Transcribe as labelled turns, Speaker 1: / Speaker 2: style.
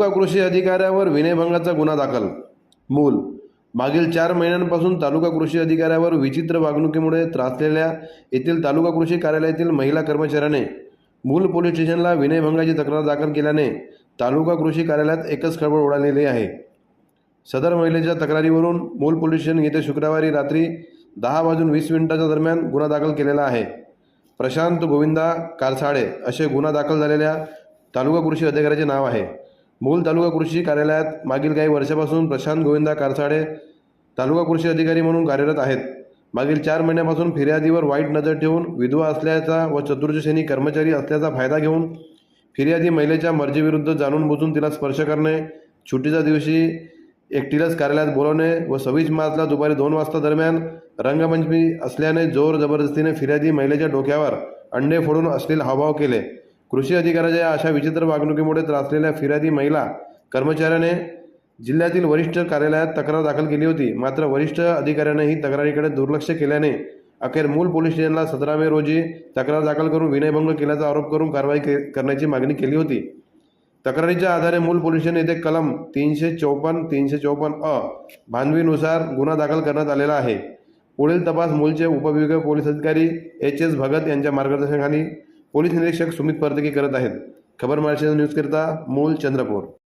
Speaker 1: तालुका कृषी अधिकाऱ्यावर विनयभंगाचा गुन्हा दाखल. मूल. मागील चार महिन्यांपासून तालुका कृषी अधिकाऱ्यावर विचित्र वागणुकीमुळे त्रासलेल्या येथील तालुका कृषी कार्यालयातील महिला कर्मचाऱ्याने मूल पोलीस स्टेशनला विनयभंगाची तक्रार दाखल केल्याने तालुका कृषी कार्यालयात एकच खळबळ उडालेली आहे. सदर महिलेच्या तक्रारीवरून मूल पोलीस स्टेशन येथे शुक्रवारी रात्री दहा वाजून वीस मिनिटाच्या दरम्यान गुन्हा दाखल केलेला आहे. प्रशांत गोविंदा कारसाळे असे गुन्हा दाखल झालेल्या तालुका कृषी अधिकाऱ्याचे नाव आहे. मूल तालुका कृषी कार्यालयात मागील काही वर्षापासून प्रशांत गोविंदा कारसाडे तालुका कृषी अधिकारी म्हणून कार्यरत आहेत. मागील चार महिन्यापासून फिर्यादीवर वाईट नजर ठेवून विधवा असल्याचा व चतुर्थश्रेणी कर्मचारी असल्याचा फायदा घेऊन फिर्यादी महिलेच्या मर्जीविरुद्ध जाणून बुजून तिला स्पर्श करणे सुट्टीच्या दिवशी एकटीलाच कार्यालयात बोलवणे व सव्वीस मार्चला दुपारी दोन वाजता दरम्यान रंगपंचमी असल्याने जोर जबरदस्तीने फिर्यादी महिलेच्या डोक्यावर अंडे फोडून असलेले हावभाव केले. कृषी अधिकाऱ्याच्या अशा विचित्र वागणुकीमुळे त्रासलेल्या फिर्यादी महिला कर्मचाऱ्याने जिल्ह्यातील वरिष्ठ कार्यालयात तक्रार दाखल केली होती. मात्र वरिष्ठ अधिकाऱ्याने ही तक्रारीकडे दुर्लक्ष केल्याने अखेर मूल पोलीस स्टेशनला सतरा मे रोजी तक्रार दाखल करून विनयभंग केल्याचा आरोप करून कारवाई के करण्याची मागणी केली होती. तक्रारीच्या आधारे मूल पोलीस स्टेशन येथे कलम तीनशे चौपन्न तीनशे चौपन्न अ भानवीनुसार गुन्हा दाखल करण्यात आलेला आहे. पुढील तपास मूलचे उपविभागीय पोलीस अधिकारी एच एस भगत यांच्या मार्गदर्शनाखाली पोलीस निरीक्षक सुमित पर्तकी करत आहेत. खबर महाराष्ट्र न्यूजकरिता मूल चंद्रपूर